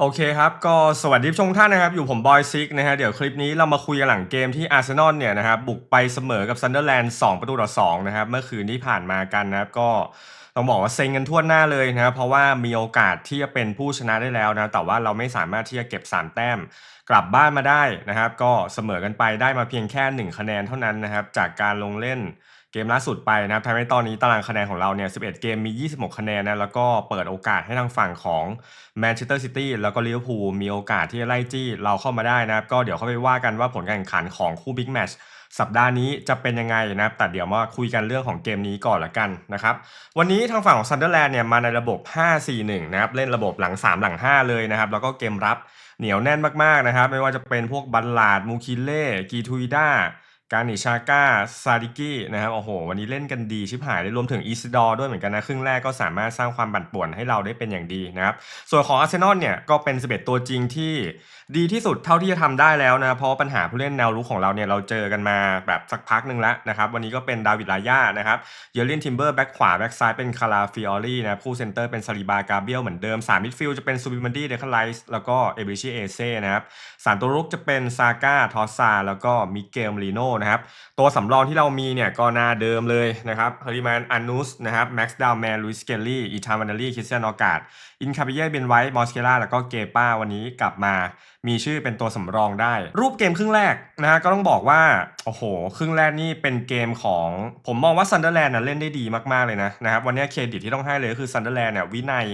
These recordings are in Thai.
โอเคครับ ก็สวัสดีผู้ชมทุกท่านนะครับ อยู่ผมบอยซิกนะฮะ เดี๋ยวคลิปนี้เรามาคุยกันหลังเกมที่อาร์เซนอลเนี่ยนะครับ บุกไปเสมอกับซันเดอร์แลนด์2ประตูต่อ2นะครับ เมื่อคืนที่ผ่านมากันนะครับ ก็ต้องบอกว่าเซ็งกันทั่วหน้าเลยนะครับ เพราะว่ามีโอกาสที่จะเป็นผู้ชนะได้แล้วนะ แต่ว่าเราไม่สามารถที่จะเก็บ 3 แต้มกลับบ้านมาได้นะครับ ก็เสมอกันไปได้มาเพียงแค่ 1 คะแนนเท่านั้นนะครับ จากการลงเล่น มล่าสุดไปนะครับทำให้ตอนนี้ตารางคะแนนของเราเนี่ย 11 เกมมี 26 คะแนนนะ แล้วก็เปิดโอกาสให้ทางฝั่งของแมนเชสเตอร์ซิตี้แล้วก็ลิเวอร์พูลมีโอกาสที่จะไล่จี้เราเข้ามาได้นะครับ ก็เดี๋ยวเข้าไปว่ากันว่าผลการแข่งขันของคู่บิ๊กแมตช์สัปดาห์นี้จะเป็นยังไงนะครับ แต่เดี๋ยวมาคุยกันเรื่องของเกมนี้ก่อนละกันนะครับ วันนี้ทางฝั่งของซันเดอร์แลนด์เนี่ยมาในระบบ 5-4-1 นะครับ เล่นระบบหลัง 3 หลัง 5 เลยนะครับ แล้วก็เกมรับเหนียวแน่นมากๆนะครับ ไม่ว่าจะเป็นพวกบัลลาด มูคิเล่ กีทูอิด้า การนิชาก้าซาดิกี้นะครับโอ้โห วันนี้เล่นกันดีชิบหายเลยรวมถึงอีสดอร์ด้วยเหมือนกันนะ ครึ่งแรกก็สามารถสร้างความบั่นป่วนให้เราได้เป็นอย่างดีนะครับ ส่วนของอาร์เซนอลเนี่ยก็เป็น 11 ตัวจริงที่ดีที่สุดเท่าที่จะทำได้แล้วนะ เพราะปัญหาผู้เล่นแนวรุกของเราเนี่ยเราเจอกันมาแบบสักพักหนึ่งแล้วนะครับ วันนี้ก็เป็นดาวิดลาย่านะครับเยอร์ลินทิมเบอร์แบ็กขวาแบ็กซ้ายเป็นคาราฟิออรี่นะคู่เซนเตอร์เป็นซาลิบากาเบียลเหมือนเดิม3มิดฟิลด์จะเป็นซูบิมันดี้เดคไลส์แล้วก็เอเบชิเอเซ่นะครับสามตัวรุกจะเป็นซาก้าทอสซาแล้วก็มิเกลมลีโนนะครับ ตัวสำรองที่เรามีเนี่ยก็หน้าเดิมเลยนะครับเฮอริแมนอานุสนะครับแม็กซ์ดาวแมนลุยสเกลลี่อีธานวานารีคริสเตียนอากาดอินคาเบเย่เบนไวท์มอสเคล่าแล้วก็เกป้าวันนี้กลับมา มีชื่อเป็นตัวสำรองได้ รูปเกมครึ่งแรกนะฮะก็ต้องบอกว่าโอ้โห ครึ่งแรกนี่เป็นเกมของ ผมมองว่าซันเดอร์แลนด์นะเล่นได้ดีมากๆเลยนะนะครับวันนี้เครดิตที่ต้องให้เลยคือซันเดอร์แลนด์เนี่ยวินัย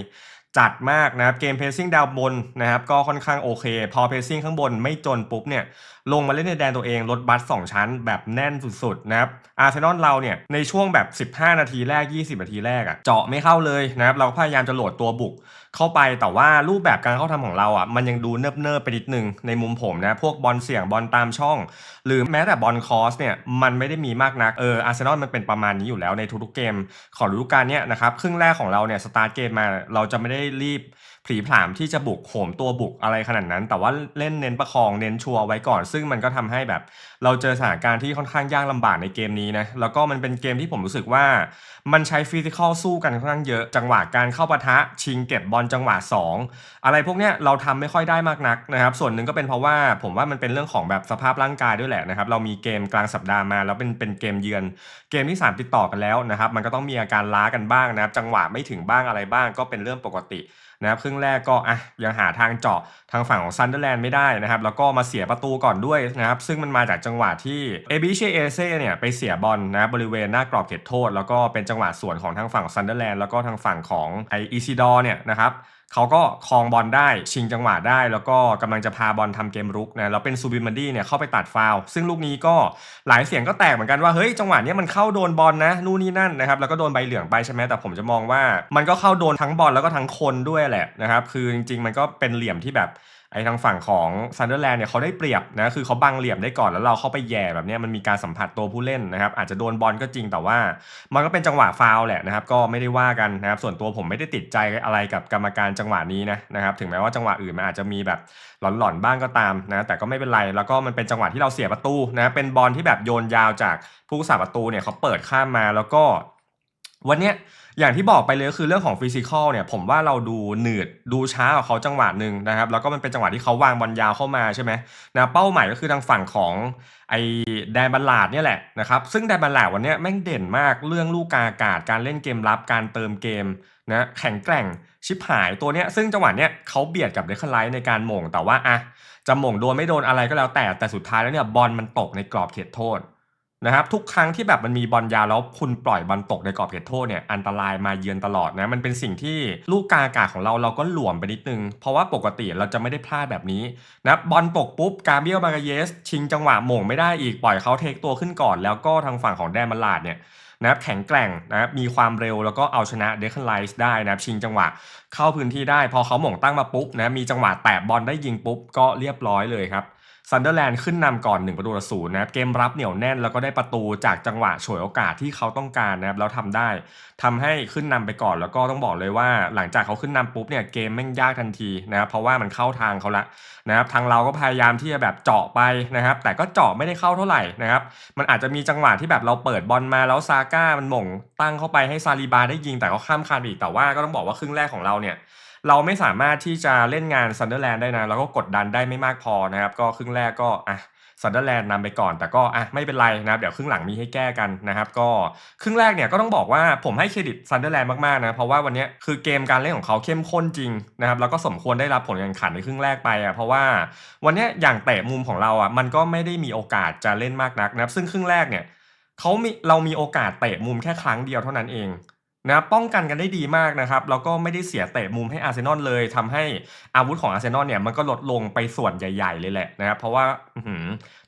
จัดมากนะครับเกมเพรสซิ่งดาวบนนะครับก็ค่อนข้างโอเค พอเพรสซิ่งข้างบนไม่จนปุ๊บเนี่ย ลงมาเล่นในแดนตัวเองลดบัสสองชั้น แบบแน่นสุดๆนะครับอาร์เซนอลเราเนี่ยในช่วงแบบ 15 นาทีแรก 20 นาทีแรกอะเจาะไม่เข้าเลยนะครับเราก็พยายามจะโหลดตัวบุกเข้าไปแต่ว่ารูปแบบการเข้าทำของเราอะมันยังดูเนิบเนิบๆไปนิดนึงในมุมผมนะพวกบอลเสี่ยงบอลตามช่อง หรือแม้แต่บอลคอสเนี่ยมันไม่ได้มีมากนักเอออาร์เซนอลมันเป็นประมาณนี้อยู่แล้วในทุกๆเกมของฤดูกาลเนี้ยนะครับครึ่งแรกของเราเนี่ยสตาร์ทเกมมาเราจะไม่ได้รีบ ผลีผลามที่จะบุกโหมตัวบุกอะไรขนาดนั้น แต่ว่าเล่นเน้นประคองเน้นชัวร์ไว้ก่อน ซึ่งมันก็ทำให้แบบ เราเจอสถานการณ์ที่ค่อนข้างยากลำบากในเกมนี้นะแล้วก็มันเป็นเกมที่ผมรู้สึกว่า มันใช้ฟิสิกอลสู้กันค่อนข้างเยอะจังหวะการเข้าปะทะชิงเก็บบอลจังหวะ 2 อะไรพวกเนี้ยเราทำไม่ค่อยได้มากนักนะครับ ส่วนหนึ่งก็เป็นเพราะว่าผมว่ามันเป็นเรื่องของแบบสภาพร่างกายด้วยแหละนะครับเรามีเกมกลางสัปดาห์มา แล้วเป็นเป็นเกมเยือน เกมที่ 3 ติดต่อกันแล้วนะครับมันก็ต้องมีอาการล้ากันบ้างนะครับจังหวะไม่ถึงบ้างอะไรบ้างก็เป็นเรื่องปกติ นะครับครึ่งแรกก็อะยังหาทางเจาะทางฝั่งของซันเดอร์แลนด์ไม่ได้นะครับ แล้วก็มาเสียประตูก่อนด้วยนะครับ ซึ่งมันมาจากจังหวะที่เอบิเชเอเซ่เนี่ยไปเสียบอลนะบริเวณหน้ากรอบเขตโทษ แล้วก็เป็นจังหวะสวนของทางฝั่งซันเดอร์แลนด์แล้วก็ทางฝั่งของไออีซิดอร์เนี่ยนะครับ เขาก็คลองบอลได้ชิงจังหวะได้ แล้วก็กำลังจะพาบอลทำเกมรุกนะแล้วเป็นซูบิมันดี้เนี่ยเข้าไปตัดฟาวซึ่งลูกนี้ก็หลายเสียงก็แตกเหมือนกันว่าเฮ้ยจังหวะนี้มันเข้าโดนบอลนะนู่นนี่นั่นนะครับแล้วก็โดนใบเหลืองไปใช่ไหมแต่ผมจะมองว่า มันก็เข้าโดนทั้งบอลแล้วก็ทั้งคนด้วยแหละนะครับคือจริง ๆ มันก็เป็นเหลี่ยมที่แบบ ไอ้ทางฝั่งของซันเดอร์แลนด์เนี่ยเขาได้เปรียบนะคือเขาบังเหลี่ยมได้ก่อนแล้วเราเข้าไปแย่แบบเนี้ยมันมีการสัมผัสตัวผู้เล่นนะครับอาจจะโดนบอลก็จริงแต่ว่า มันก็เป็นจังหวะฟาวแหละนะครับก็ไม่ได้ว่ากันนะครับส่วนตัวผมไม่ได้ติดใจอะไรกับกรรมการจังหวะนี้นะนะครับถึงแม้ว่าจังหวะอื่นมันอาจจะมีแบบหลอนๆบ้างก็ตามนะแต่ก็ไม่เป็นไรแล้วก็มันเป็นจังหวะที่เราเสียประตูนะเป็นบอลที่แบบโยนยาวจากผู้รักษาประตูเนี่ยเขาเปิดข้ามมาแล้วก็วันเนี้ย อย่างที่บอกไปเลยคือเรื่องของฟิสิกอลเนี่ยผมว่าเราดูหนืดดูช้ากว่าเขาจังหวะหนึ่งนะครับ แล้วก็มันเป็นจังหวะที่เขาวางบอลยาวเข้ามาใช่ไหมนะเป้าหมายก็คือทางฝั่งของไอ้แดนบัลลาดเนี่ยแหละนะครับซึ่งแดนบัลลาดวันนี้แม่งเด่นมากเรื่องลูกกาอากาศการเล่นเกมรับการเติมเกมนะแข็งแกร่งชิบหายตัวเนี้ยซึ่งจังหวะเนี้ยเขาเบียดกับเดคไลท์ในการหม่งแต่ว่าอะจะหม่งโดนไม่โดนอะไรก็แล้วแต่แต่สุดท้ายแล้วเนี่ยบอลมันตกในกรอบเขตโทษ นะครับทุกครั้งที่แบบมันมีบอลยาวแล้วคุณปล่อยบอลตกในกรอบเขตโทษเนี่ยอันตรายมาเยือนตลอดนะมันเป็นสิ่งที่ลูกกาอากาศของเราเราก็หลวมไปนิดนึง เพราะว่าปกติเราจะไม่ได้พลาดแบบนี้นะบอลตกปุ๊บกาเบียลมากาเยส ชิงจังหวะหม่งไม่ได้อีกปล่อยเขาเทคตัวขึ้นก่อน แล้วก็ทางฝั่งของแดนมาลาดเนี่ยนะครับแข็งแกร่งนะครับมีความเร็วแล้วก็เอาชนะเดค n ไลส์ได้นะครับชิงจังหวะเข้าพื้นที่ได้ พอเขาหม่งตั้งมาปุ๊บนะมีจังหวะแตะบอลได้ยิงปุ๊บก็เรียบร้อยเลยครับ ซันเดอร์แลนด์ขึ้นนำก่อน1ประตูต่อศูนย์นะครับเกมรับเหนียวแน่นแล้วก็ได้ประตูจากจังหวะฉวยโอกาสที่เขาต้องการนะครับแล้วทำได้ทำให้ขึ้นนำไปก่อนแล้วก็ต้องบอกเลยว่า หลังจากเขาขึ้นนำปุ๊บเนี่ยเกมแม่งยากทันทีนะครับเพราะว่ามันเข้าทางเขาละนะครับทางเราก็พยายามที่จะแบบเจาะไปนะครับแต่ก็เจาะไม่ได้เข้าเท่าไหร่นะครับมันอาจจะมีจังหวะที่แบบเราเปิดบอลมาแล้วซาก้ามันหม่งตั้งเข้าไปให้ซาลีบาได้ยิงแต่เขาข้ามคานอีกแต่ว่าก็ต้องบอกว่าครึ่งแรกของเราเนี่ย เราไม่สามารถที่จะเล่นงานซันเดอร์แลนด์ได้นะแล้วก็กดดันได้ไม่มากพอนะครับ ก็ครึ่งแรกก็อะซันเดอร์แลนด์นำไปก่อน แต่ก็อะไม่เป็นไรนะครับ เดี๋ยวครึ่งหลังมีให้แก้กันนะครับ ก็ครึ่งแรกเนี่ยก็ต้องบอกว่าผมให้เครดิตซันเดอร์แลนด์มากๆนะ เพราะว่าวันนี้คือเกมการเล่นของเขาเข้มข้นจริงนะครับ แล้วก็สมควรได้รับผลการแข่งขันในครึ่งแรกไปอะ เพราะว่าวันนี้อย่างเตะมุมของเราอะมันก็ไม่ได้มีโอกาสจะเล่นมากนักนะครับ ซึ่งครึ่งแรกเนี่ยเขามีเรามีโอกาสเตะมุมแค่ครั้งเดียวเท่านั้นเอง นะครับป้องกันกันได้ดีมากนะครับแล้วก็ไม่ได้เสียเตะมุมให้อาร์เซนอลเลยทำให้อาวุธของอาร์เซนอลเนี่ยมันก็ลดลงไปส่วนใหญ่ ๆ เลยแหละนะครับเพราะว่า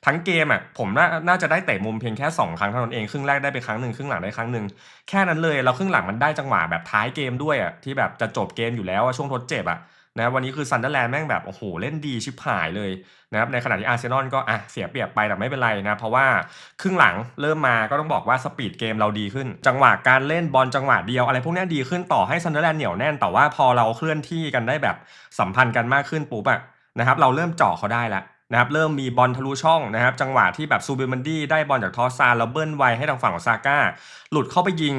ทั้งเกมอะผมน่าน่าจะได้เตะมุมเพียงแค่ 2 ครั้งเท่านั้นเองครึ่งแรกได้ไปครั้งหนึ่งครึ่งหลังได้ครั้งหนึ่งแค่นั้นเลยแล้วครึ่งหลังมันได้จังหวะแบบท้ายเกมด้วยอะที่แบบจะจบเกมอยู่แล้วช่วงทดเจ็บอะ นะวันนี้คือซันเดอร์แลนด์แม่งแบบโอ้โหเล่นดีชิบหายเลยนะครับในขณะที่อาร์เซนอลก็อะเสียเปรียบไปแต่ไม่เป็นไรนะเพราะว่าครึ่งหลังเริ่มมาก็ต้องบอกว่าสปีดเกมเราดีขึ้น จังหวะการเล่นบอลจังหวะเดียวอะไรพวกนี้ดีขึ้นต่อให้ซันเดอร์แลนด์เหนียวแน่นแต่ว่าพอเราเคลื่อนที่กันได้แบบสัมพันธ์กันมากขึ้นปุ๊บอะนะครับเราเริ่มเจาะเขาได้แล้วนะครับเริ่มมีบอลทะลุช่องนะครับจังหวะที่แบบซูเบมันดี้ได้บอลจากทอสซานแล้วเบิ้ลไวให้ทางฝั่งของซาก้าหลุดเข้าไปยิง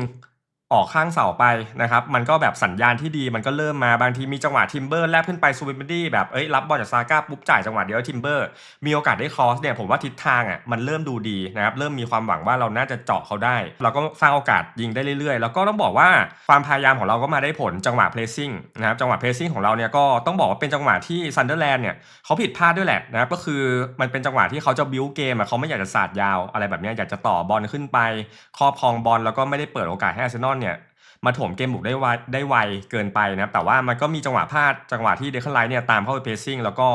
ออกข้างเสาไปนะครับ มันก็แบบสัญญาณที่ดีมันก็เริ่มมาบางทีมีจังหวะทิมเบอร์แลบขึ้นไปซูเปอร์เดี้แบบเอ้ยรับบอลจากซาก้าปุ๊บจ่ายจังหวะเดียวทิมเบอร์มีโอกาสได้ครอสเนี่ยผมว่าทิศทางอะมันเริ่มดูดีนะครับเริ่มมีความหวังว่าเราน่าจะเจาะเขาได้ เราก็สร้างโอกาสยิงได้เรื่อยๆ แล้วก็ต้องบอกว่าความพยายามของเราก็มาได้ผลจังหวะเพลซิ่งนะครับจังหวะเพลซิ่งของเราเนี่ยก็ต้องบอกว่าเป็นจังหวะที่ซันเดอร์แลนด์เนี่ยเขาผิดพลาดด้วยแหละนะครับก็คือมันเป็นจังหวะที่เขาจะบิวเกมอะเขาไม่อยากจะสาดยาวอะไรแบบนี้อยากจะต่อบอลขึ้นไปครอบครองบอลแล้วก็ไม่ได้เปิดโอกาสให้อาร์เซนอลเนี่ย มาโถมเกมบุกได้ไวได้ไวเกินไปนะครับแต่ว่ามันก็มีจังหวะพลาดจังหวะที่เดคไลท์เนี่ยตามเข้าไปเพสซิ่งแล้วก็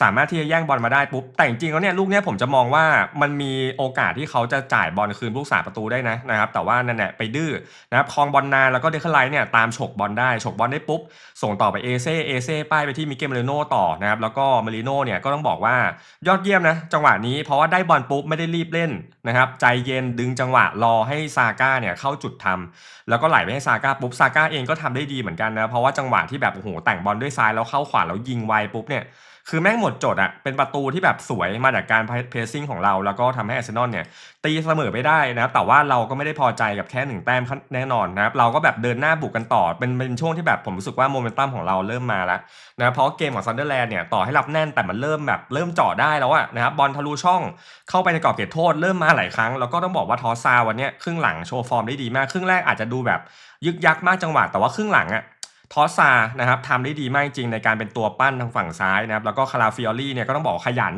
สามารถที่จะแย่งบอลมาได้ปุ๊บแต่จริงๆแล้วเนี่ยลูกเนี้ยผมจะมองว่ามันมีโอกาสที่เขาจะจ่ายบอลคืนผู้สาประตูได้นะนะครับแต่ว่านั่นแหละไปดื้อนะครับคลองบอลนานแล้วก็เดคไลท์เนี่ยตามฉกบอลได้ฉกบอลได้ปุ๊บส่งต่อไปเอเซ่เอเซ่ป้ายไปที่มิเกลเมริโน่ต่อนะครับแล้วก็มาริโน่เนี่ยก็ต้องบอกว่ายอดเยี่ยมนะจังหวะนี้เพราะว่าได้บอลปุ๊บไม่ได้รีบเล่นนะครับใจเย็นดึงจังหวะรอให้ซาก้าเนี่ยเข้าจุดทำแล้วก็ไหลไปให้ซาก้าปุ๊บซาก้าเองก็ทำได้ดีเหมือนกันนะ เพราะว่าจังหวะที่แบบโอ้โหแต่งบอลด้วยซ้ายแล้วเข้าขวาแล้วยิงไวปุ๊บเนี่ย คือแม่งหมดจดอะเป็นประตูที่แบบสวยมาจากการเพรสซิ่งของเรา แล้วก็ทำให้อาร์เซนอลเนี่ย ตีเสมอไปได้นะครับแต่ว่าเราก็ไม่ได้พอใจกับแค่หนึ่งแต้มแน่นอนนะครับเราก็แบบเดินหน้าบุกกันต่อเป็นเป็นช่วงที่แบบผมรู้สึกว่าโมเมนตัมของเราเริ่มมาแล้วนะเพราะเกมของซันเดอร์แลนด์เนี่ยต่อให้รับแน่นแต่มันเริ่มแบบเริ่มเจาะได้แล้วอะนะครับบอลทะลุช่องเข้าไปในกรอบเขตโทษเริ่มมาหลายครั้ง แล้วก็ต้องบอกว่าทอสซาวันเนี้ยครึ่งหลังโชว์ฟอร์มได้ดีมากครึ่งแรกอาจจะดูแบบยึกยักมากจังหวะแต่ว่าครึ่งหลังอะ ทอสซานะครับทำได้ดีมากจริงในการเป็นตัวปั้นทางฝั่งซ้ายนะครับแล้วก็คาราฟิออรี่เนี่ยก็ต้องบอกขยัน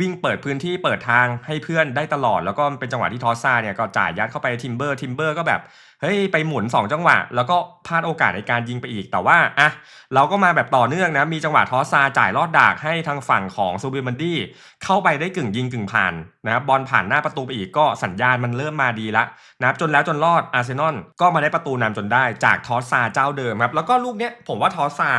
วิ่งเปิดพื้นที่เปิดทางให้เพื่อนได้ตลอด แล้วก็เป็นจังหวะที่ทอสซาเนี่ยก็จ่ายยัดเข้าไปทิมเบอร์ทิมเบอร์ก็แบบ เฮ้ยไปหมุน 2 จังหวะ แล้วก็พลาดโอกาสในการยิงไปอีกแต่ว่าอะเราก็มาแบบต่อเนื่องนะ มีจังหวะทอซาจ่ายลอดดากให้ทางฝั่งของซูบิมันดี้เข้าไปได้กึ่งยิงกึ่งผ่านนะครับบอลผ่านหน้าประตูไปอีกก็สัญญาณมันเริ่มมาดีละนะครับจนแล้วจนรอดอาร์เซนอลก็มาได้ประตูนำจนได้จากทอซาเจ้าเดิมครับแล้วก็ลูกเนี้ยผมว่าทอซา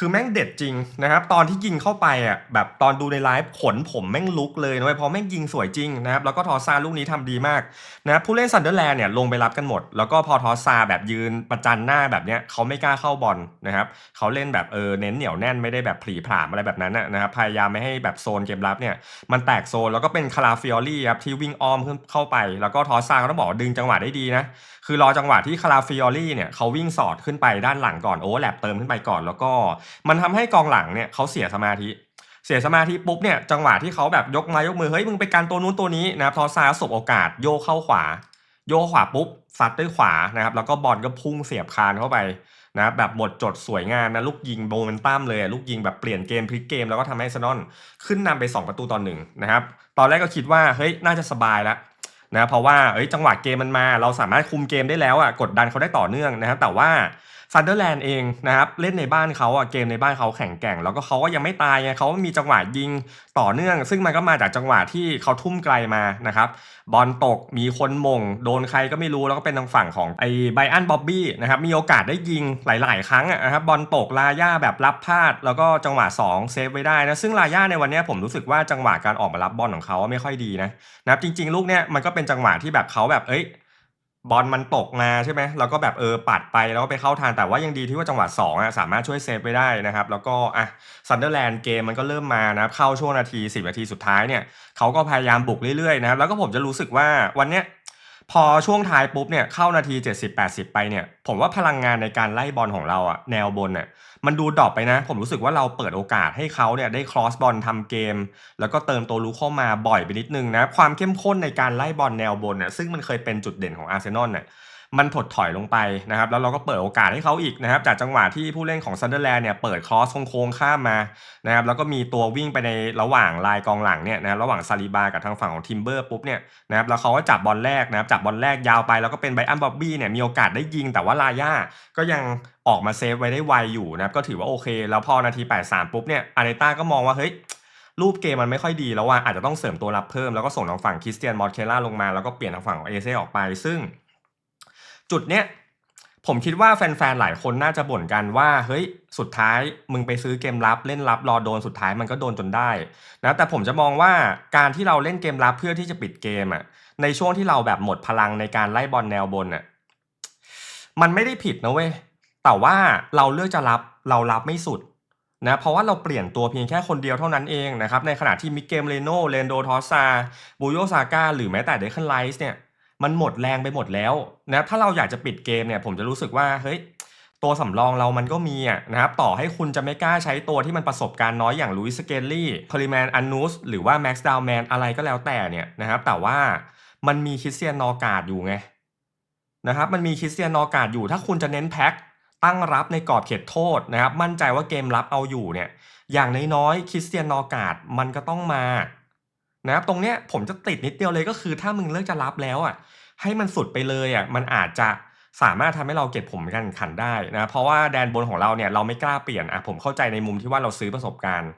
คือแม่งเด็ดจริงนะครับ ตอนที่ยิงเข้าไปอะแบบตอนดูในไลฟ์ขนผมแม่งลุกเลยนะเว้ยเพราะแม่งยิงสวยจริงนะครับแล้วก็ทอซาลูกนี้ทำดีมากนะผู้เล่นซันเดอร์แลนด์เนี่ยลงไปรับกันหมด แล้วก็พอทอซาแบบยืนประจันหน้าแบบเนี้ยเขาไม่กล้าเข้าบอลนะครับเขาเล่นแบบเออเน้นเหนียวแน่นไม่ได้แบบผลีผลามอะไรแบบนั้นนะครับพยายามไม่ให้แบบโซนเกมรับเนี่ยมันแตกโซนแล้วก็เป็นคาราฟิออลี่ครับที่วิ่งอ้อมขึ้นเข้าไป แล้วก็ทอซาก็ต้องบอกดึงจังหวะได้ดีนะ คือรอจังหวะที่คาราฟิออลี่เนี่ยเขาวิ่งสอดขึ้นไปด้านหลังก่อนโอ้แลบเติมขึ้นไปก่อน แล้วก็มันทำให้กองหลังเนี่ยเขาเสียสมาธิ เสียสมาธิปุ๊บเนี่ยจังหวะที่เขาแบบยกมายกมือเฮ้ยมึงไปการตัวนู้นตัวนี้นะครับทอซาสบโอกาสโยเข้าขวา โยขวาปุ๊บซัดด้วยขวานะครับแล้วก็บอลก็พุ่งเสียบคานเข้าไปนะบแบบหมดจดสวยงามนะลูกยิงโมเมนตัมเลยลูกยิงแบบเปลี่ยนเกมพลิกเกมแล้วก็ทำให้เซนอลขึ้นนำไป 2 ประตูต่อหนึ่งนะครับ ตอนแรกก็คิดว่าเฮ้ยน่าจะสบายแล้ว นะเพราะว่าจังหวะเกมมันมา เราสามารถคุมเกมได้แล้วอะกดดันเขาได้ต่อเนื่องนะครับแต่ว่า ซันเดอร์แลนด์เองนะครับเล่นในบ้านเขาอะเกมในบ้านเขาแข็งแกร่ง แล้วก็เขาก็ยังไม่ตายไงเขามีจังหวะยิงต่อเนื่อง ซึ่งมันก็มาจากจังหวะที่เขาทุ่มไกลมานะครับบอลตกมีคนมง โดนใครก็ไม่รู้แล้วก็เป็นทางฝั่งของไอ้ไบอันบ๊อบบี้นะครับมีโอกาสได้ยิงหลาย ๆ ครั้งอะนะครับบอลตกลาย่าแบบรับพลาด แล้วก็จังหวะ2เซฟไว้ได้นะซึ่งลาย่าในวันนี้ผมรู้สึกว่าจังหวะการออกมารับบอลของเขาไม่ค่อยดีนะนะครับจริง ๆ ลูกเนี้ยมันก็เป็นจังหวะที่แบบเขาแบบเอ้ย บอลมันตกมาใช่ไหมแล้วก็แบบเออปัดไปแล้วก็ไปเข้าทางแต่ว่ายังดีที่ว่าจังหวะ2อะสามารถช่วยเซฟไว้ได้นะครับ แล้วก็อะซันเดอร์แลนด์เกมมันก็เริ่มมานะครับเข้าช่วงนาที 10 นาทีสุดท้ายเนี่ยเขาก็พยายามบุกเรื่อยๆนะครับแล้วก็ผมจะรู้สึกว่าวันเนี้ย พอช่วงท้ายปุ๊บเนี่ยเข้านาที 70-80 ไปเนี่ยผมว่าพลังงานในการไล่บอลของเราอะแนวบนเนี่ยมันดูดรอปไปนะ ผมรู้สึกว่าเราเปิดโอกาสให้เขาเนี่ยได้ครอสบอลทำเกม แล้วก็เติมตัวรู้เข้ามาบ่อยไปนิดนึงนะ ความเข้มข้นในการไล่บอลแนวบนเนี่ยซึ่งมันเคยเป็นจุดเด่นของอาร์เซนอลเนี่ย มันถดถอยลงไปนะครับแล้วเราก็เปิดโอกาสให้เขาอีกนะครับจากจังหวะที่ผู้เล่นของซันเดอร์แลนด์เนี่ยเปิดครอสโค้งข้ามมานะครับแล้วก็มีตัววิ่งไปในระหว่างลายกองหลังเนี่ยนะระหว่างซาลิบากับทางฝั่งของทิมเบอร์ปุ๊บเนี่ยนะครับแล้วเขาก็จับบอลแรกนะครับจับบอลแรกยาวไปแล้วก็เป็นไบอันบ๊อบบี้เนี่ยมีโอกาสได้ยิงแต่ว่าลาย่าก็ยังออกมาเซฟไว้ได้ไวอยู่นะครับก็ถือว่าโอเค แล้วพอนาที 83 ปุ๊บเนี่ยอาร์เนต้าก็มองว่าเฮ้ยรูปเกมมันไม่ค่อยดีแล้วว่าอาจจะต้องเสริมตัวรับเพิ่มแล้วก็ส่งทางฝั่งคริสเตียนมอร์เคล่าลงมาแล้วก็เปลี่ยนทางฝั่งของเอเซออกไปซึ่ง จุดเนี้ยผมคิดว่าแฟนๆ หลายคนน่าจะบ่นกันว่า เฮ้ย สุดท้ายมึงไปซื้อเกมรับเล่นรับรอโดนสุดท้ายมันก็โดนจนได้นะแต่ผมจะมองว่าการที่เราเล่นเกมรับเพื่อที่จะปิดเกมอะในช่วงที่เราแบบหมดพลังในการไล่บอลแนวบนอะมันไม่ได้ผิดนะเว้ยแต่ว่าเราเลือกจะรับเรารับไม่สุดนะเพราะว่าเราเปลี่ยนตัวเพียงแค่คนเดียวเท่านั้นเองนะครับในขณะที่มิเกมเลโนเลนโดทอสซาบูโยซาก้าหรือแม้แต่เดคันไลส์เนี่ย มันหมดแรงไปหมดแล้วนะถ้าเราอยากจะปิดเกมเนี่ยผมจะรู้สึกว่าเฮ้ยตัวสำรองเรามันก็มีอะนะครับต่อให้คุณจะไม่กล้าใช้ตัวที่มันประสบการณ์น้อยอย่างลุยสเกลลี่คอลิแมนอันนูสหรือว่าแม็กซ์ดาวแมนอะไรก็แล้วแต่เนี่ยนะครับแต่ว่ามันมีคริสเตียนนอร์กาดอยู่ไงนะครับมันมีคริสเตียนนอร์กาดอยู่ ถ้าคุณจะเน้นแพ็คตั้งรับในกรอบเขตโทษนะครับมั่นใจว่าเกมรับเอาอยู่เนี่ยอย่างน้อยๆคริสเตียนนอร์กาดมันก็ต้องมา นะครับตรงเนี้ยผมจะติดนิดเดียวเลยก็คือ ถ้ามึงเลิกจะรับแล้วอะ ให้มันสุดไปเลยอะมันอาจจะสามารถทำให้เราเก็บผมกันขันได้นะเพราะว่าแดนบนของเราเนี่ยเราไม่กล้าเปลี่ยนอะผมเข้าใจในมุมที่ว่าเราซื้อประสบการณ์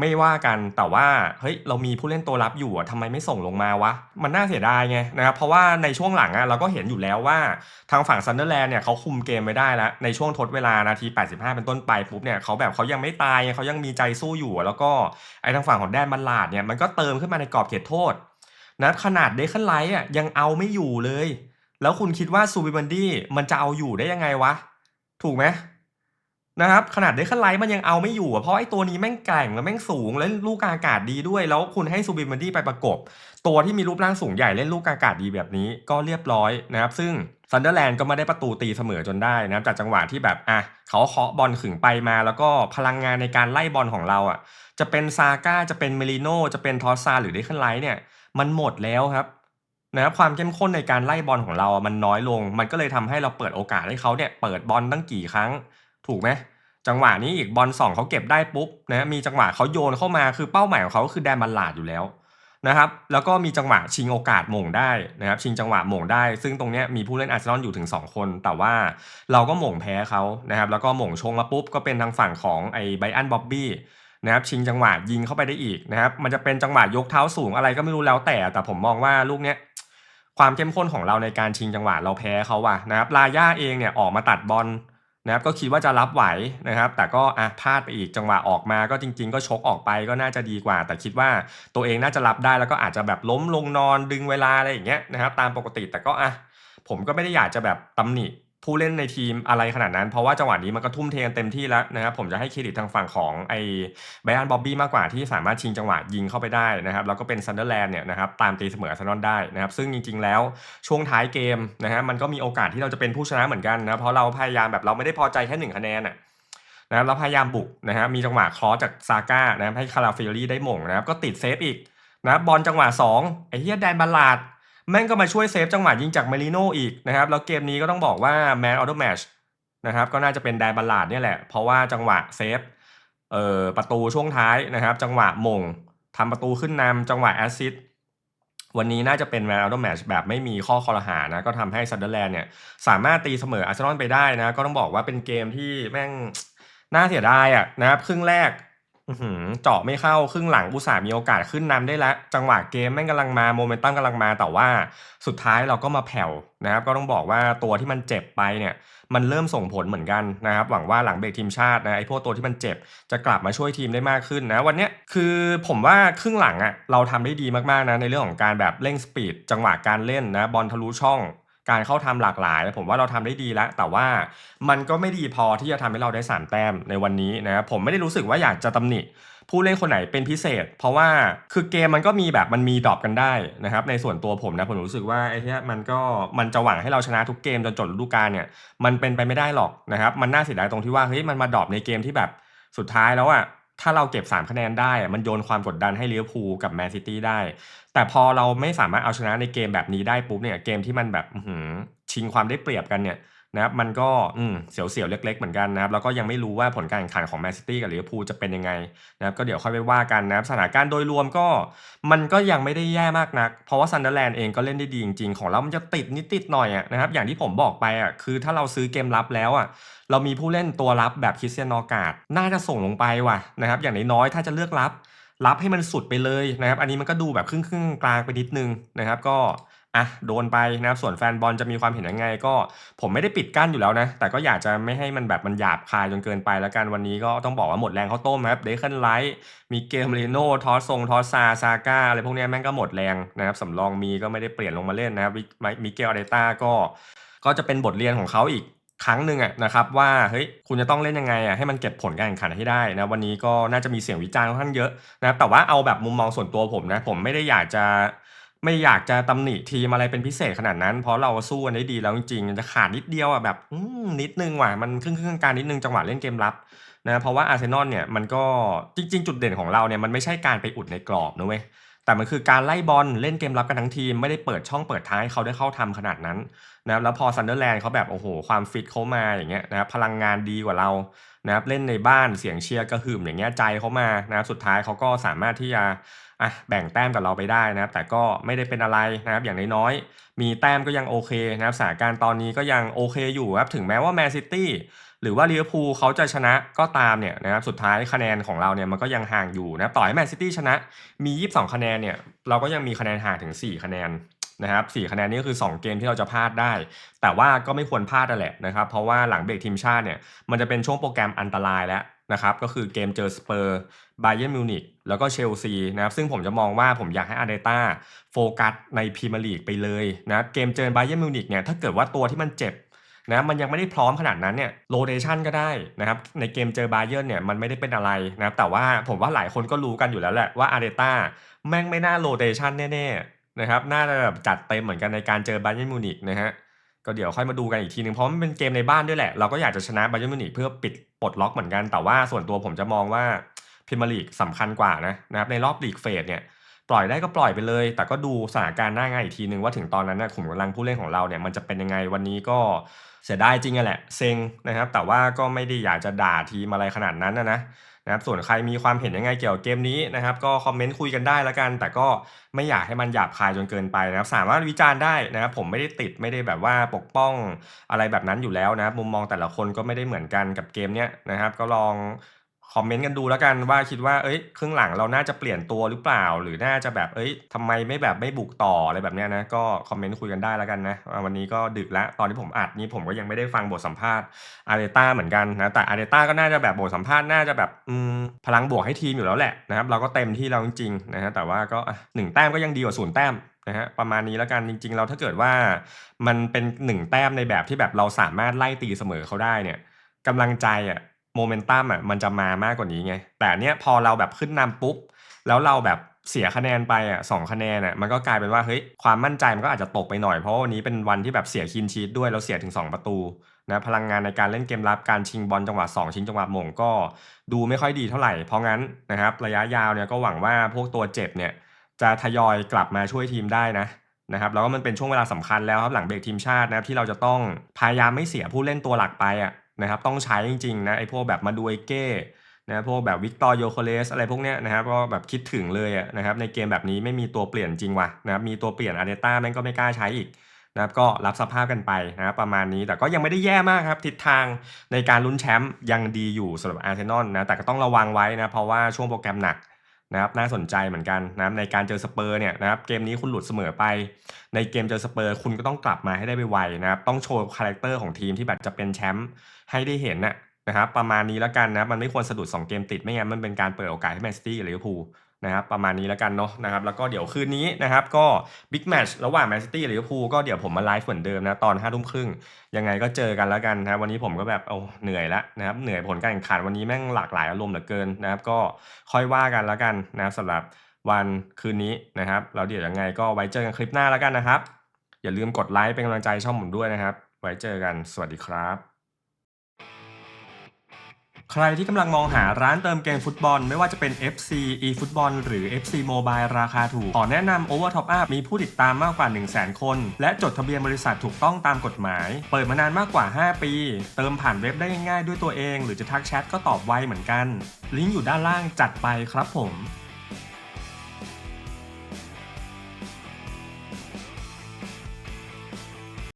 ไม่ว่ากันแต่ว่าเฮ้ยเรามีผู้เล่นตัวรับอยู่ทำไมไม่ส่งลงมาวะ มันน่าเสียดายไงนะครับเพราะว่าในช่วงหลังอะเราก็เห็นอยู่แล้วว่าทางฝั่งซันเดอร์แลนด์เนี่ยเขาคุมเกมไว้ได้แล้ว ในช่วงทดเวลานาที 85 เป็นต้นไปปุ๊บเนี่ยเขาแบบเขายังไม่ตายเขายังมีใจสู้อยู่อะแล้วก็ไอ้ทางฝั่งของแดนบัลลาดเนี่ยมันก็เติมขึ้นมาในกรอบเขตโทษนะขนาดเดคันไลท์อะยังเอาไม่อยู่เลย แล้วคุณคิดว่าซูบิบันดี้มันจะเอาอยู่ได้ยังไงวะ ถูกไหม นะครับขนาดเดคันไลท์มันยังเอาไม่อยู่อะเพราะไอ้ตัวนี้แม่งแก่งแล้วแม่งสูงแล้วลูกอากาศดีด้วย แล้วคุณให้ซูบิมันดี้ไปประกบ ตัวที่มีรูปร่างสูงใหญ่เล่นลูกอากาศดีแบบนี้ก็เรียบร้อยนะครับ ซึ่งซันเดอร์แลนด์ก็ไม่ได้ประตูตีเสมอจนได้นะครับจากจังหวะที่แบบอะเขาเคาะบอลขึงไปมา แล้วก็พลังงานในการไล่บอลของเราอะ จะเป็นซาก้าจะเป็นเมลิโนจะเป็นทอสซาหรือเดคันไลท์เนี่ย มันหมดแล้วครับนะครับความเข้มข้นในการไล่บอลของเราอะมันน้อยลง มันก็เลยทำให้เราเปิดโอกาสให้เขาเนี่ยเปิดบอลตั้งกี่ครั้ง ถูกไหมจังหวะนี้อีกบอลสองเขาเก็บได้ปุ๊บนะมีจังหวะเขาโยนเข้ามาคือเป้าหมายของเขาก็คือแดนบัลลาดอยู่แล้วนะครับแล้วก็มีจังหวะชิงโอกาสหม่งได้นะครับชิงจังหวะหม่งได้ ซึ่งตรงนี้มีผู้เล่นอาร์เซนอลอยู่ถึง 2 คน แต่ว่าเราก็หม่งแพ้เขานะครับแล้วก็หม่งชงมาปุ๊บก็เป็นทางฝั่งของไอ้ไบอันบ๊อบบี้นะครับชิงจังหวะยิงเข้าไปได้อีกนะครับมันจะเป็นจังหวะยกเท้าสูงอะไรก็ไม่รู้แล้วแต่ แต่ผมมองว่าลูกเนี้ยความเข้มข้นของเราในการชิงจังหวะเราแพ้เขาว่ะนะครับลาย่าเองเนี่ยออกมาตัดบอล นะครับก็คิดว่าจะรับไหวนะครับ แต่ก็อะพลาดไปอีกจังหวะออกมาก็จริง ๆ ก็ชกออกไปก็น่าจะดีกว่า แต่คิดว่าตัวเองน่าจะรับได้แล้วก็อาจจะแบบล้มลงนอนดึงเวลาอะไรอย่างเงี้ยนะครับ ตามปกติแต่ก็อะผมก็ไม่ได้อยากจะแบบตำหนิ ผู้เล่นในทีมอะไรขนาดนั้น เพราะว่าจังหวะนี้มันก็ทุ่มเทกันเต็มที่แล้วนะครับผมจะให้เครดิตทางฝั่งของไอ้ไบอันบ๊อบบี้มากกว่าที่สามารถชิงจังหวะยิงเข้าไปได้นะครับแล้วก็เป็นซันเดอร์แลนด์เนี่ยนะครับตามตีเสมออาร์เซนอลได้นะครับซึ่งจริงๆแล้วช่วงท้ายเกมนะฮะมันก็มีโอกาสที่เราจะเป็นผู้ชนะเหมือนกันนะเพราะเราพยายามแบบเราไม่ได้พอใจแค่หนึ่งคะแนนอะนะครับเราพยายามบุกนะฮะมีจังหวะคลอสจากซาก้านะครับให้คาราฟิลลี่ได้หม่งนะครับก็ติดเซฟอีกนะบอลจังหวะ2ไอ้เฮียแดนบัลลาด แม่งก็มาช่วยเซฟจังหวะยิงจากเมลิโนอีกนะครับแล้วเกมนี้ก็ต้องบอกว่าแมนออโตแมชนะครับก็น่าจะเป็นแดนบัลลาดเนี่ยแหละ เพราะว่าจังหวะเซฟเอ่อประตูช่วงท้ายนะครับ จังหวะมงทำประตูขึ้นนำจังหวะแอสซิสต์วันนี้น่าจะเป็นแมนออโตแมชแบบไม่มีข้อคอรหานะก็ทำให้ซันเดอร์แลนด์เนี่ยสามารถตีเสมออาร์เซนอลไปได้นะก็ต้องบอกว่าเป็นเกมที่แม่งน่าเสียดายอะนะครับครึ่งแรก อื้อหือ เจาะไม่เข้า ครึ่งหลังอุตส่าห์มีโอกาสขึ้นนำได้แล้ว จังหวะเกมแม่งกำลังมา โมเมนตัมกำลังมา แต่ว่าสุดท้ายเราก็มาแผ่วนะครับ ก็ต้องบอกว่าตัวที่มันเจ็บไปเนี่ย มันเริ่มส่งผลเหมือนกันนะครับ หวังว่าหลังเบรกทีมชาตินะไอ้พวกตัวที่มันเจ็บจะกลับมาช่วยทีมได้มากขึ้นนะ วันเนี้ยคือผมว่าครึ่งหลังอะ่ะเราทำได้ดีมากๆนะในเรื่องของการแบบเร่งสปีดจังหวะการเล่นนะบอลทะลุช่อง การเข้าทำหลากหลาย ผมว่าเราทำได้ดีแล้ว แต่ว่ามันก็ไม่ดีพอที่จะทำให้เราได้สามแต้มในวันนี้นะครับผมไม่ได้รู้สึกว่าอยากจะตำหนิผู้เล่นคนไหนเป็นพิเศษ เพราะว่าคือเกมมันก็มีแบบมันมีดรอปกันได้นะครับ ในส่วนตัวผมนะผมรู้สึกว่าไอ้เนี้ยมันก็มันจะหวังให้เราชนะทุกเกมจนจบฤดูกาลเนี่ยมันเป็นไปไม่ได้หรอกนะครับ มันน่าเสียดายตรงที่ว่าเฮ้ยมันมาดรอปในเกมที่แบบสุดท้ายแล้วอะ ถ้าเราเก็บ 3 คะแนนได้ มันโยนความกดดันให้ลิเวอร์พูลกับแมนซิตี้ได้ แต่พอเราไม่สามารถเอาชนะในเกมแบบนี้ได้ปุ๊บเนี่ยเกมที่มันแบบชิงความได้เปรียบกันเนี่ย นะครับมันก็อืมเสียวๆเล็ก ๆ เหมือนกันนะครับแล้วก็ยังไม่รู้ว่าผลการแข่งขันของแมนซิตี้กับลิเวอร์พูลจะเป็นยังไงนะครับก็เดี๋ยวค่อยไปว่ากันนะครับสถานการณ์โดยรวมก็ มันก็ยังไม่ได้แย่มากนัก เพราะว่าซันเดอร์แลนด์เองก็เล่นได้ดีจริงๆ ของเรามันจะติดนิดติดหน่อยอะนะครับอย่างที่ผมบอกไปอะคือถ้าเราซื้อเกมรับแล้วอะเรามีผู้เล่นตัวรับแบบคริสเตียนนอร์กาดน่าจะส่งลงไปว่ะนะครับอย่างน้อยๆถ้าจะเลือกรับรับให้มันสุดไปเลยนะครับ อันนี้มันก็ดูแบบครึ่งครึ่งๆกลางไปนิดนึงนะครับ ก็ อะโดนไปนะครับส่วนแฟนบอลจะมีความเห็นยังไง ก็ผมไม่ได้ปิดกั้นอยู่แล้วนะ แต่ก็อยากจะไม่ให้มันแบบมันหยาบคายจนเกินไปแล้วกันวันนี้ก็ต้องบอกว่าหมดแรงเขาต้มครับเดคันไลท์มีเกมเรโน่ทอสซงทอสซาซาก้าอะไรพวกนี้แม่งก็หมดแรงนะครับสำรองมีก็ไม่ได้เปลี่ยนลงมาเล่นนะครับมิเกลอาเดต้าก็ ก็จะเป็นบทเรียนของเขาอีกครั้งหนึ่งอะนะครับว่าเฮ้ยคุณจะต้องเล่นยังไงอะให้มันเก็บผลการแข่งขันให้ได้นะวันนี้ก็น่าจะมีเสียงวิจารณ์ค่อนข้างเยอะนะแต่ว่าเอาแบบมุมมองส่วนตัวผมนะผมไม่ได้อยากจะ ไม่อยากจะตำหนิทีมอะไรเป็นพิเศษขนาดนั้น เพราะเราสู้กันได้ดีแล้วจริงๆจะขาดนิดเดียวอะแบบอืมนิดนึงว่ะมันครึ่งครึ่งกลารนิดนึงจังหวะเล่นเกมรับนะเพราะว่าอาร์เซนอลเนี่ยมันก็จริง ๆ จุดเด่นของเราเนี่ยมันไม่ใช่การไปอุดในกรอบนะเว้ยแต่มันคือการไล่บอลเล่นเกมรับกันทั้งทีมไม่ได้เปิดช่องเปิดท้ายเขาได้เข้าทำขนาดนั้นนะครับแล้วพอซันเดอร์แลนด์เขาแบบโอ้โหความฟิตเขามาอย่างเงี้ยนะครับพลังงานดีกว่าเรานะครับเล่นในบ้านเสียงเชียร์กระหึ่มอย่างเงี้ยใจเขามานะครับสุดท้ายเขาก็สามารถที่จะ อะแบ่งแต้มกับเราไปได้นะครับ แต่ก็ไม่ได้เป็นอะไรนะครับ อย่างน้อยๆมีแต้มก็ยังโอเคนะครับสถานการณ์ตอนนี้ก็ยังโอเคอยู่ครับถึงแม้ว่าแมนซิตี้หรือว่าลิเวอร์พูลเขาจะชนะก็ตามเนี่ยนะครับสุดท้ายคะแนนของเราเนี่ยมันก็ยังห่างอยู่นะต่อให้แมนซิตี้ชนะมี 22 คะแนนเนี่ยเราก็ยังมีคะแนนห่างถึง 4 คะแนนนะครับ4คะแนนนี่ก็คือ 2 เกมที่เราจะพลาดได้ แต่ว่าก็ไม่ควรพลาดแหละนะครับ เพราะว่าหลังเบรกทีมชาติเนี่ยมันจะเป็นช่วงโปรแกรมอันตรายแล้ว นะครับก็คือเกมเจอสเปอร์ไบเยนมิวนิกแล้วก็เชลซีนะครับซึ่งผมจะมองว่าผมอยากให้อาร์เดต้าโฟกัสในพรีเมียร์ลีกไปเลยนะเกมเจอไบเยนมิวนิกเนี่ยถ้าเกิดว่าตัวที่มันเจ็บนะมันยังไม่ได้พร้อมขนาดนั้นเนี่ยโรเ t ชันก็ได้นะครับในเกมเจอบาเย r ร์เนี่ยมันไม่ได้เป็นอะไรนะครับแต่ว่าผมว่าหลายคนก็รู้กันอยู่แล้วแหละว่าอาร์เดต้าแม่งไม่น่าโรเ t ชันแน่ๆนะครับน่าจะแบบจัดเต็มเหมือนกันในการเจอบาเย r ร์มิวนิกนะฮะ ก็เดี๋ยวค่อยมาดูกันอีกทีนึงเพราะมันเป็นเกมในบ้านด้วยแหละ เราก็อยากจะชนะบาเย r ร์มิวนิกเพื่อปิดปลดล็อกเหมือนกัน แต่ว่าส่วนตัวผมจะมองว่าพรีเมียร์ลีกสำคัญกว่านะนะครับในรอบลีกเฟสเนี่ยปล่อยได้ก็ปล่อยไปเลย แต่ก็ดูสถานการณ์หน้างานอีกทีนึงว่าถึงตอนนั้นนะขุมกำลังผู้เล่นของเราเนี่ยมันจะเป็นยังไงวันนี้ก็เสียดายจริงอะแหละเซ็งนะครับ แต่ว่าก็ไม่ได้อยากจะด่าทีมอะไรขนาดนั้นนะนะ นะครับส่วนใครมีความเห็นยังไงเกี่ยวกับเกมนี้นะครับก็คอมเมนต์คุยกันได้แล้วกัน แต่ก็ไม่อยากให้มันหยาบคายจนเกินไปนะครับสามารถวิจารณ์ได้นะครับผมไม่ได้ติดไม่ได้แบบว่าปกป้องอะไรแบบนั้นอยู่แล้วนะครับมุมมองแต่ละคนก็ไม่ได้เหมือนกันกับเกมเนี้ยนะครับก็ลอง คอมเมนต์กันดูแล้วกันว่าคิดว่าเอ้ยครึ่งหลังเราน่าจะเปลี่ยนตัวหรือเปล่า หรือน่าจะแบบเอ้ยทำไมไม่แบบไม่บุกต่ออะไรแบบเนี้ยนะก็คอมเมนต์คุยกันได้แล้วกันนะวันนี้ก็ดึกแล้วตอนที่ผมอัดนี้ผมก็ยังไม่ได้ฟังบทสัมภาษณ์อาร์เ t ต้าเหมือนกันนะแต่อาร์เ t ต้าก็น่าจะแบบบทสัมภาษณ์น่าจะแบบอืมพลังบวกให้ทีมอยู่แล้วแหละนะครับเราก็เต็มที่เราจริงๆนะฮะแต่ว่าก็หนึ่งแต้มก็ยังดีกว่าศูนย์แต้มนะฮะประมาณนี้แล้วกันจริง ๆ เราถ้าเกิดว่ามันเป็นหนึ่งแต้มในแบบที่แบบเราสามารถไล่ตีเสมอเขาได้เนี่ยกำลังใจอะ โมเมนตัมอะมันจะมามากกว่านี้ไง แต่เนี้ยพอเราแบบขึ้นนำปุ๊บ แล้วเราแบบเสียคะแนนไปอะสองคะแนนอะมันก็กลายเป็นว่าเฮ้ยความมั่นใจมันก็อาจจะตกไปหน่อยเพราะวันนี้เป็นวันที่แบบเสียคินชีตด้วยเราเสียถึง 2 ประตูนะพลังงานในการเล่นเกมรับการชิงบอลจังหวะ 2 ชิงจังหวะมงก็ดูไม่ค่อยดีเท่าไหร่ เพราะงั้นนะครับระยะยาวเนี่ยก็หวังว่าพวกตัวเจ็บเนี่ยจะทยอยกลับมาช่วยทีมได้นะนะครับแล้วก็มันเป็นช่วงเวลาสำคัญแล้วครับหลังเบรกทีมชาตินะครับที่เราจะต้องพยายามไม่เสียผู้เล่นตัวหลักไปอะ นะครับต้องใช้จริงๆนะไอ้พวกแบบมาดูเอเก้นะพวกแบบวิกตอร์โยโคเลสอะไรพวกเนี้ยนะครับก็แบบคิดถึงเลยนะครับในเกมแบบนี้ไม่มีตัวเปลี่ยนจริงว่ะนะครับมีตัวเปลี่ยนอาร์เดต้าแม่งก็ไม่กล้าใช้อีกนะครับก็รับสภาพกันไปนะครับประมาณนี้แต่ก็ยังไม่ได้แย่มากครับ ทิศทางในการลุ้นแชมป์ยังดีอยู่สำหรับอาร์เซนอลนะแต่ก็ต้องระวังไว้นะเพราะว่าช่วงโปรแกรมหนัก นะครับน่าสนใจเหมือนกันนะครับในการเจอสเปอร์เนี่ยนะครับเกมนี้คุณหลุดเสมอไป ในเกมเจอสเปอร์คุณก็ต้องกลับมาให้ได้ไวนะครับต้องโชว์คาแรคเตอร์ของทีมที่แบบจะเป็นแชมป์ให้ได้เห็นนะนะครับประมาณนี้แล้วกันนะมันไม่ควรสะดุด 2 เกมติดไม่งั้นมันเป็นการเปิดโอกาสให้แมนซิตี้หรือลิเวอร์พูล นะครับประมาณนี้แล้วกันเนาะนะครับแล้วก็เดี๋ยวคืนนี้นะครับก็บิ๊กแมชระหว่างแมนซิตี้กับลิเวอพูก็เดี๋ยวผมมาไลฟ์เหมือนเดิมนะตอนห้าทุ่มครึ่งยังไงก็เจอกันแล้วกันนะวันนี้ผมก็แบบโอ้เหนื่อยละนะครับเหนื่อยผลการแข่งขันวันนี้แม่งหลากหลายอารมณ์เหลือเกินนะครับก็ค่อยว่ากันแล้วกันนะครับสำหรับวันคืนนี้นะครับแล้วเดี๋ยวยังไงก็ไว้เจอกันคลิปหน้าแล้วกันนะครับ อย่าลืมกดไลค์เป็นกำลังใจช่องผมด้วยนะครับ ไว้เจอกันสวัสดีครับ ใครที่กำลังมองหาร้านเติมเกมฟุตบอล ไม่ว่าจะเป็น FC eFootball หรือ FC Mobile ราคาถูก ขอแนะนำ Over Top Up มีผู้ติดตามมากกว่า 1 0 0 0 0 0 คน และจดทะเบียนบริษัทถูกต้องตามกฎหมาย เปิดมานานมากกว่า 5 ปี เติมผ่านเว็บได้ง่ายๆด้วยตัวเอง หรือจะทักแชทก็ตอบไวเหมือนกัน ลิงก์อยู่ด้านล่างจัดไปครับผม